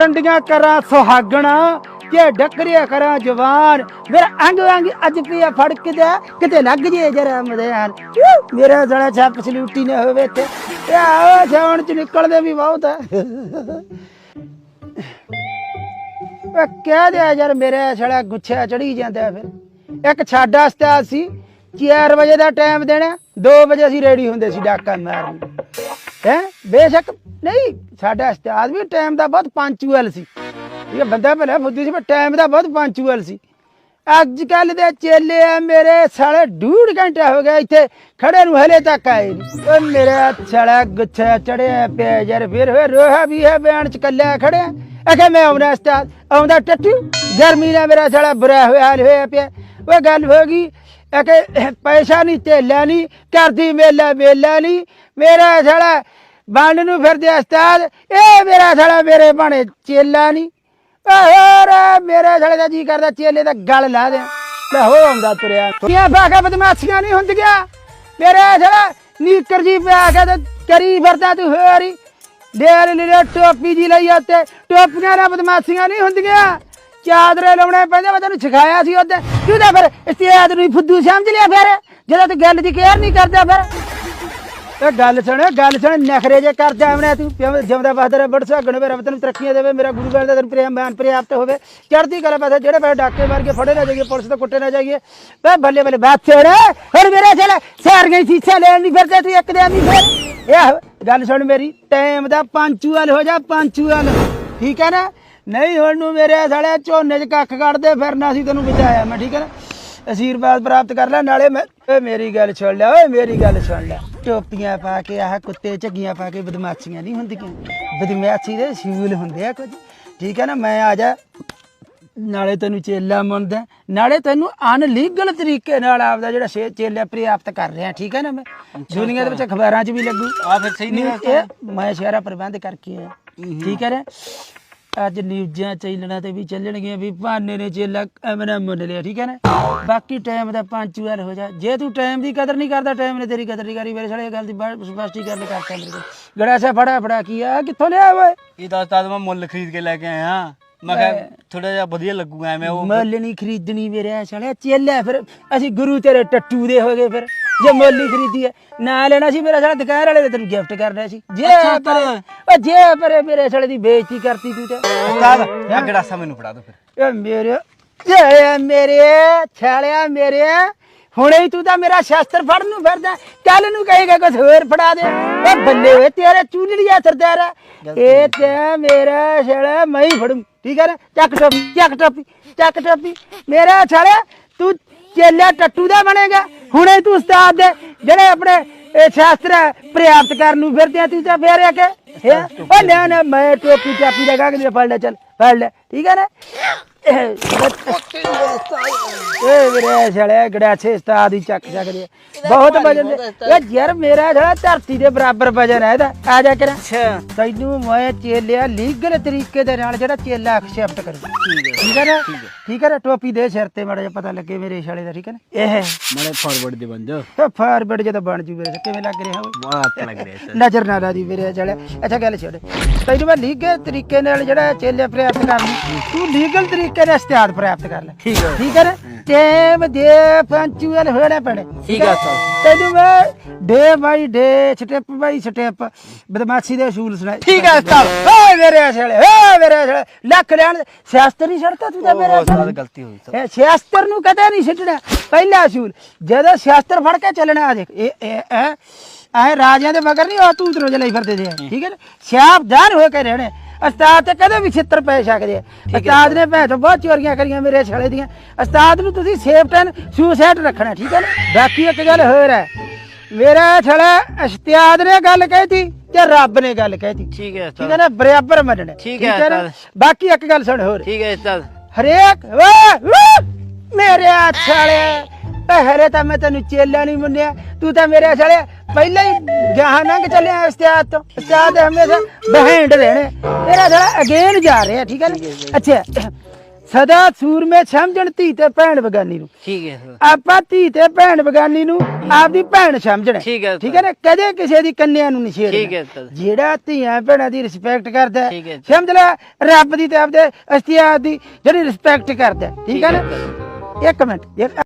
ਟੰਡੀਆਂ ਕਰਾਂ, ਸੁਹਾਗਣਾ ਜੇ ਡਕਰੀਆਂ ਕਰਾਂ ਜਵਾਨ। ਮੇਰਾ ਅੰਗ ਅੰਗ ਅੱਜ ਪਿਆ ਫੜ ਕੇ ਦੇ, ਕਿਤੇ ਲੱਗ ਜੇ ਜਰਾ ਮਦਿਆਨ। ਮੇਰਾ ਜੜਾ ਛੱਪ ਸਲੂਟੀ ਨੇ ਹੋਵੇ ਤੇ। ਇਹ ਆਓ ਚ ਨਿਕਲਦੇ ਵੀ ਬਹੁਤ ਆ। ਓ ਕਹਿ ਦਿਆ ਯਾਰ ਮੇਰੇ ਛੜਾ ਗੁੱਛਾ ਚੜੀ ਜਾਂਦਾ ਫਿਰ। ਇੱਕ ਛੱਡ ਵਾਸਤੇ ਸੀ 4 ਵਜੇ ਦਾ ਟਾਈਮ ਦੇਣਾ 2 ਵਜੇ ਅਸੀਂ ਰੈਡੀ ਹੁੰਦੇ ਸੀ ਡਾਕਾ ਮਾਰਨ। ਹੈ, ਬੇਸ਼ੱਕ ਨਹੀਂ, ਸਾਡਾ ਉਸਤਾਦ ਵੀ ਟਾਈਮ ਦਾ ਬਹੁਤ ਪੰਚੁਅਲ ਸੀ। ਇਹ ਬੰਦਾ ਭਲਾ ਫੁੱਦੀ ਸੀ, ਪਰ ਟਾਈਮ ਦਾ ਬਹੁਤ ਪੰਚੁਅਲ ਸੀ। ਅੱਜ ਕੱਲ ਦੇ ਚੇਲੇ ਆ ਮੇਰੇ ਸਾਲੇ, ਡੂਢ ਘੰਟਾ ਹੋ ਗਿਆ ਇੱਥੇ, ਖੜੇ ਨੂੰ ਹਲੇ ਤੱਕ ਆਏ ਨਹੀਂ ਓ ਮੇਰਾ ਸਾਲਾ ਗੁੱਛਾ ਚੜਿਆ ਪਿਆ ਯਾਰ, ਫਿਰ ਹੋਏ ਰੋਹਾ ਵੀ ਹੈ ਬਿਆਨ ਚ ਕੱਲਿਆ ਖੜਿਆ। ਅਖੇ ਮੈਂ ਆਉਣਾ ਉਸਤਾਦ ਆਉਂਦਾ ਟੱਟੂ, ਗਰਮੀ ਨਾਲ ਮੇਰਾ ਸਾਲਾ ਬੁਰਾ ਹੋਇਆ, ਹਾਲ ਹੋਇਆ ਪਿਆ। ਉਹ ਗੱਲ ਹੋ ਗਈ ਅਖੇ ਪੈਸਾ ਨਹੀਂ ਧੇਲਾ ਨਹੀਂ ਕਰਦੀ ਮੇਲਾ ਮੇਲਾ ਨਹੀਂ ਮੇਰਾ ਸਾਲਾ ਬੰਡ ਨੂੰ ਫਿਰਦੇ ਉਸਤਾਦ। ਇਹ ਮੇਰਾ ਸਾਲਾ ਮੇਰੇ ਬਾਣੇ ਚੇਲਾ ਨਹੀਂ ਹੋਰ ਮੇਰੇ ਸਾਲੇ ਦਾ ਜੀ ਕਰਦਾ ਚੇਲੇ ਦਾ ਗਲ ਲਾ ਦੇ ਲੈ ਹੋ ਆਉਂਦਾ ਤੁਰਿਆ। ਕੀਆਂ ਬਾਗਾ ਬਦਮਾਸ਼ੀਆਂ ਨਹੀਂ ਹੁੰਦੀਆਂ। ਮੇਰੇ ਸਾਲਾ ਨੀਕਰ ਜੀ ਪਿਆ ਕੇ ਤੇ ਕਰੀ ਫਿਰਦਾ ਤੂੰ ਹੋਰੀ ਡੇਰ ਲੈ ਟੋਪੀ ਜੀ ਲਈ ਉੱਤੇ। ਟੋਪੀਆਂ ਨਾਲ ਬਦਮਾਸ਼ੀਆਂ ਨਹੀਂ ਹੁੰਦੀਆਂ। ਚਾਦਰੇ ਲਾਉਣੇ ਪੈਂਦੇ, ਮੈਂ ਤੈਨੂੰ ਸਿਖਾਇਆ ਸੀ ਉਹਦੇ ਕਿਉਂ ਤਾਂ ਫਿਰ ਇਸਤਿਆਦ ਨੂੰ ਫੁੱਦੂ ਸਮਝ ਲਿਆ ਫਿਰ। ਜਦੋਂ ਤੂੰ ਗੱਲ ਦੀ ਕੇਅਰ ਨਹੀਂ ਕਰਦਾ ਫਿਰ। ਇਹ ਗੱਲ ਸੁਣ ਗੱਲ ਸੁਣ, ਨਖਰੇ ਜੇ ਕਰ ਜਾਵਣਾ ਤੂੰ ਪਿਓ ਜਿਉਂਦਾ ਬਹਾਦਰ ਬੜਸਾ ਗਣ ਰੱਬ ਤੈਨੂੰ ਤਰੱਕੀਆਂ ਦੇਵੇ, ਮੇਰਾ ਗੁਰੂ ਗ੍ਰੰਥ ਦਾ ਤੈਨੂੰ ਪ੍ਰੇਮ ਬਿਆਨ ਪ੍ਰਾਪਤ ਹੋਵੇ। ਚੜ੍ਹਦੀ ਕਲਾ ਪਾਸੇ ਜਿਹੜੇ ਪੈ ਡਾਕੇ ਮਾਰ ਕੇ ਫੜੇ ਨਾ ਜਾਈਏ, ਪੁਲਿਸ ਤੋਂ ਕੁੱਟੇ ਨਾ ਜਾਈਏ। ਬੇ ਬੱਲੇ ਬੱਲੇ ਬਾਤ ਛੇੜ ਹੁਣ ਮੇਰੇ ਚਲੇ ਸਾਰ ਸੀਸਾ ਲੈਣ ਨਹੀਂ ਫਿਰਦੇ, ਤੂੰ ਇੱਕ ਦੇ ਨਹੀਂ ਫਿਰ। ਇਹ ਗੱਲ ਸੁਣ ਮੇਰੀ, ਟਾਈਮ ਦਾ ਪੰਚੂਅਲ ਹੋ ਜਾ ਪੰਚੂਅਲ ਠੀਕ ਹੈ ਨਾ? ਨਹੀਂ, ਹੁਣ ਨੂੰ ਮੇਰੇ ਸਾਲੇ ਝੋਨੇ 'ਚ ਕੱਖ ਕੱਢਦੇ ਫਿਰਨਾ ਸੀ ਤੈਨੂੰ ਬਚਾਇਆ ਮੈਂ, ਠੀਕ ਹੈ ਨਾ? ਅਸ਼ੀਰਵਾਦ ਪ੍ਰਾਪਤ ਕਰ ਲੈ, ਨਾਲੇ ਮੈਂ ਓਏ ਮੇਰੀ ਗੱਲ ਸੁਣ ਲੈ, ਓਏ ਮੇਰੀ ਗੱਲ ਸੁਣ ਲੈ। ਟੋਪੀਆਂ ਪਾ ਕੇ ਆਹ ਕੁੱਤੇ ਝੱਗੀਆਂ ਪਾ ਕੇ ਬਦਮਾਸ਼ੀਆਂ ਨਹੀਂ ਹੁੰਦੀਆਂ। ਬਦਮਾਸ਼ੀ ਦੇ ਸ਼ੂਲ ਹੁੰਦੇ ਆ ਕੁਝ। ਠੀਕ ਹੈ ਨਾ ਮੈਂ ਆ ਜਾ। ਨਾਲੇ ਤੈਨੂੰ ਚੇਲਾ ਮੰਨਦਾ ਨਾਲੇ ਤੈਨੂੰ ਅਨਲੀਗਲ ਤਰੀਕੇ ਨਾਲ ਆਪਦਾ ਜਿਹੜਾ ਛੇ- ਚੇਲਾ ਪ੍ਰਾਪਤ ਕਰ ਰਿਹਾ ਠੀਕ ਹੈ ਨਾ ਮੈਂ? ਦੁਨੀਆ ਦੇ ਵਿੱਚ ਅਖਬਾਰਾਂ 'ਚ ਵੀ ਲੱਗੂ। ਆ ਫਿਰ ਸਹੀ ਨਹੀਂ ਮੈਂ ਸ਼ਹਿਰਾ ਪ੍ਰਬੰਧ ਕਰਕੇ ਆਇਆ। ਠੀਕ ਹੈ ਨਾ? ਅੱਜ ਨਿਊਜ਼ਾਂ ਚੈਨਲਾਂ ਤੇ ਵੀ ਚੱਲਣਗੀਆਂ ਵੀ ਭਾਨੇ ਨੇ ਚੇਲਾ ਐਮਨਾ ਮੰਨ ਲਿਆ ਠੀਕ ਹੈ ਨਾ? ਬਾਕੀ ਟਾਈਮ ਦਾ ਪੰਚੁਅਲ ਹੋ ਜਾ। ਜੇ ਤੂੰ ਟਾਈਮ ਦੀ ਕਦਰ ਨਹੀਂ ਕਰਦਾ ਟਾਈਮ ਨੇ ਤੇਰੀ ਕਦਰ ਨਹੀਂ ਕਰੀ ਮੇਰੇ ਸਾਲੇ ਇਹ ਗੱਲ ਦੀ ਸਪਸ਼ਟੀਕਰਨ ਕਰਤਾ ਮੇਰੇ ਕੋਲ ਗੜਾਸਾ ਫੜਾ ਫੜਾ ਕੀ ਆ? ਕਿੱਥੋਂ ਲਿਆ ਓਏ? ਇਹ ਤਾਂ ਉਸਤਾਦ ਮੈਂ ਮੁੱਲ ਖਰੀਦ ਕੇ ਲੈ ਕੇ ਆਇਆ। ਮੈਂ ਕਿਹਾ ਥੋੜਾ ਜਿਹਾ ਵਧੀਆ ਲੱਗੂਗਾ ਐਵੇਂ ਉਹ ਮੁੱਲ ਨਹੀਂ ਖਰੀਦਣੀ ਮੇਰੇ ਸਾਲੇ ਚੇਲਾ ਫਿਰ ਅਸੀਂ ਗੁਰੂ ਤੇਰੇ ਟੱਟੂ ਦੇ ਹੋ ਗਏ ਫਿਰ। ਜੇ ਮੁੱਲ ਨਹੀਂ ਖਰੀਦੀ ਹੈ ਨਾ ਲੈਣਾ ਸੀ ਮੇਰਾ ਸਾਲਾ ਦੁਕਾਨ ਵਾਲੇ ਨੇ ਤੈਨੂੰ ਗਿਫਟ ਕਰਨਾ ਸੀ। ਜੇ ਪਰੇ ਓ ਜੇ ਪਰੇ ਮੇਰੇ ਸਾਲੇ ਦੀ ਬੇਇੱਜ਼ਤੀ ਕਰਤੀ ਤੂੰ ਤੇ। ਉਸਤਾਦ ਆ ਗੜਾਸਾ ਮੈਨੂੰ ਫੜਾ ਦੋ ਫਿਰ। ਏ ਮੇਰੇ ਏ ਮੇਰੇ ਛਾਲਿਆ ਮੇਰੇ। ਹੁਣੇ ਹੀ ਤੂੰ ਤਾਂ ਮੇਰਾ ਸ਼ਾਸਤਰ ਫੜਨ ਨੂੰ ਫਿਰਦਾ। ਕੱਲ ਨੂੰ ਕਹੇਗਾ ਕੁਝ ਹੋਰ ਫੜਾ ਦੇ। ਓ ਬੱਲੇ ਓਏ ਤੇਰੇ ਚੂਲੜੀਆ ਸਰਦਾਰ। ਇਹ ਤੇ ਮੇਰਾ ਛਾਲਿਆ ਮੈਂ ਹੀ ਫੜੂ। ਠੀਕ ਹੈ ਨਾ? ਚੱਕ ਟੋਪੀ ਚੱਕ ਟੋਪੀ ਚੱਕ ਟੋਪੀ। ਮੇਰਾ ਛਾਲਿਆ ਤੂੰ ਚੇਲਿਆ ਟੱਟੂ ਦਾ ਬਣੇਗਾ। ਹੁਣੇ ਤੂੰ ਉਸਤਾਦ ਦੇ ਜਿਹੜੇ ਆਪਣੇ ਇਹ ਸ਼ਾਸਤਰ ਪ੍ਰਾਪਤ ਕਰਨ ਨੂੰ ਫਿਰਦੇ ਆ ਤੂੰ ਤਾਂ ਫੇਰ ਆ ਕੇ, ਹੈਂ? ਓ ਲੈ ਨਾ ਮੈਂ ਟੋਪੀ ਚਾਪੀ ਲਗਾ ਕੇ ਫੜ ਲੈ, ਚੱਲ, ਫੜ ਲੈ, ਠੀਕ ਹੈ ਨਾ ਇਹ ਵੀਰੇ ਛੜਿਆ ਗੜਾਛੇ ਉਸਤਾਦ ਹੀ ਚੱਕ ਸਕਦੇ ਆ। ਬਹੁਤ ਵਜਨ ਇਹ ਯਾਰ ਮੇਰਾ ਜਿਹੜਾ ਧਰਤੀ ਦੇ ਬਰਾਬਰ ਵਜਨ ਹੈ ਇਹਦਾ। ਆ ਜਾ ਕਰ। ਤੈਨੂੰ ਮੈਂ ਚੇਲਿਆ ਲੀਗਲ ਤਰੀਕੇ ਦੇ ਨਾਲ ਜਿਹੜਾ ਚੇਲਾ ਐਕਸੈਪਟ ਕਰੂ। ਠੀਕ ਹੈ। ਨਾ? ਠੀਕ ਹੈ। ਨਾ? ਟੋਪੀ ਦੇ ਸਿਰ ਤੇ ਮਾੜਾ ਜਿਹਾ ਪਤਾ ਲੱਗੇ ਮੇਰੇ ਛਾਲੇ ਦਾ ਠੀਕ ਹੈ ਨਾ? ਇਹ ਮੜੇ ਫਾਰਵਰਡ ਦੇ ਬਣ ਜਾ। ਇਹ ਫਾਰਵਰਡ ਜਦੋਂ ਬਣ ਜੂ ਮੇਰੇ ਕਿਵੇਂ ਲੱਗ ਰਿਹਾ ਹੋਵੇ ਬਹੁਤ ਅੱਛਾ ਲੱਗ ਰਿਹਾ ਸਰ। ਨਜ਼ਰ ਨਾ ਲਾ ਦੀ ਵੀਰੇ ਚਲੇ ਅੱਛਾ ਗੱਲ ਛੱਡ। ਤੈਨੂੰ ਮੈਂ ਲੀਗਲ ਤਰੀਕੇ ਨਾਲ ਜਿਹੜਾ ਚੇਲੇ ਕਰਨੀ ਤੂੰ ਲੀਗਲ ਤਰੀਕੇ ਨਾਲ ਇਸਤਿਆਦ ਪ੍ਰਾਪਤ ਕਰ ਲੈ। ਠੀਕ ਹੈ। ਠੀਕ ਹੈ ਨਾ? ਟੇਮ ਦੇ ਪੰਚੁਅਲ ਹੋਣੇ ਪੈਣੇ। ਠੀਕ ਹੈ? ਸਰ। ਤੈਨੂੰ ਮੈਂ ਡੇ ਬਾਈ ਡੇ ਸਟੈਪ ਬਾਈ ਸਟੈਪ ਬਦਮਾਸ਼ੀ ਦੇ ਅਸੂਲ ਸੁਣਾਏ। ਠੀਕ ਹੈ ਉਸਤਾਦ। ਓਏ ਮੇਰੇ ਅਸਲੇ ਓਏ ਮੇਰੇ ਅਸਲੇ। ਲੱਖ ਲੈਣ। ਸ਼ਾਸਤਰ ਨਹੀਂ ਛੱਡਦਾ ਤੂੰ ਤਾਂ ਮੇਰੇ ਅਸਲੇ। ਗਲਤੀ ਹੋਈ ਸਰ। ਇਹ ਨੂੰ ਕਦੇ ਨਹੀਂ ਛੱਡਣਾ ਪਹਿਲਾ ਅਸੂਲ ਜਦੋਂ ਸ਼ਾਸਤਰ ਫੜ ਕੇ ਚੱਲਣਾ ਆ ਦੇਖ। ਇਹ ਇਹ ਇਹ ਐ ਰਾਜਿਆਂ ਦੇ ਮਗਰ ਨਹੀਂ ਉਹ ਤੂੰ ਤਰੋ ਲਈ ਫਿਰਦੇ ਦੇ ਠੀਕ ਹੈ ਨਾ? ਸਾਵਧਾਨ ਹੋ ਕੇ ਰਹਿਣੇ। ਉਸਤਾਦ ਤੇ ਕਦੇ ਵੀ ਛਿੱਤਰ ਪੈ ਸਕਦੇ ਆ। ਉਸਤਾਦ ਨੇ ਭੈਣ ਤੋਂ ਬਹੁਤ ਚੋਰੀਆਂ ਕਰੀਆਂ ਮੇਰੇ ਛਲੇ ਦੀਆਂ। ਉਸਤਾਦ ਨੂੰ ਤੁਸੀਂ ਸੇਫਟਨ ਸੁਸਾਈਡ ਰੱਖਣਾ ਠੀਕ ਹੈ ਨਾ? ਬਾਕੀ ਇੱਕ ਗੱਲ ਹੋਰ ਹੈ। ਮੇਰਾ ਛੜਾ ਉਸਤਾਦ ਨੇ ਗੱਲ ਕਹਿਤੀ ਤੇ ਰੱਬ ਨੇ ਗੱਲ ਕਹਿਤੀ। ਠੀਕ ਹੈ ਠੀਕ ਹੈ ਨਾ? ਬਰਾਬਰ ਮੰਨਣੇ। ਠੀਕ ਹੈ ਨਾ? ਉਸਤਾਦ। ਬਾਕੀ ਇੱਕ ਗੱਲ ਸੁਣ ਹੋਰ। ਠੀਕ ਹੈ ਉਸਤਾਦ। ਹਰੇਕ ਵਾਹ, ਮੇਰੇ ਛਾਲੇ ਏ ਹਰੇ ਤਾਂ ਮੈਂ ਤੈਨੂੰ ਚੇਲਾ ਨਹੀਂ ਮੰਨਿਆ। ਤੂੰ ਤਾਂ ਮੇਰੇ ਛਾਲੇ ਪਹਿਲਾਂ ਹੀ ਗਾਹਾਂ ਲੰਘ ਚੱਲਿਆ ਉਸਤਾਦ ਤੋਂ। ਉਸਤਾਦ ਹਮੇਸ਼ਾ ਬਹਿੰਡ ਰਹਿਣੇ। ਤੇਰਾ ਛਾਲਾ ਅਗੇਨ ਜਾ ਰਿਹਾ ਠੀਕ ਹੈ ਨਾ? ਅੱਛਾ ਸਦਾ ਸੂਰਮੇ ਸਮਝਣ ਧੀ ਤੇ ਭੈਣ ਬਗਾਨੀ ਨੂੰ। ਠੀਕ ਹੈ ਸਰ। ਆਪਾਂ ਧੀ ਤੇ ਭੈਣ ਬਗਾਨੀ ਨੂੰ ਆਪਦੀ ਭੈਣ ਸਮਝਣਾ ਠੀਕ ਹੈ ਠੀਕ ਹੈ ਨਾ? ਕਦੇ ਕਿਸੇ ਦੀ ਕੰਨਿਆ ਨੂੰ ਨਹੀਂ ਛੇੜਨਾ। ਠੀਕ ਹੈ ਸਰ। ਜਿਹੜਾ ਧੀਆਂ ਭੈਣਾਂ ਦੀ ਰਿਸਪੈਕਟ ਕਰਦਾ ਹੈ, ਠੀਕ ਹੈ। ਸਮਝ ਲੈ ਰੱਬ ਦੀ ਤੇ ਆਪਦੇ ਅਸਤਿਆਤ ਦੀ ਜਿਹੜੀ ਰਿਸਪੈਕਟ ਕਰਦਾ ਹੈ, ਠੀਕ ਹੈ ਨਾ? ਇੱਕ ਮਿੰਟ ਇੱਕ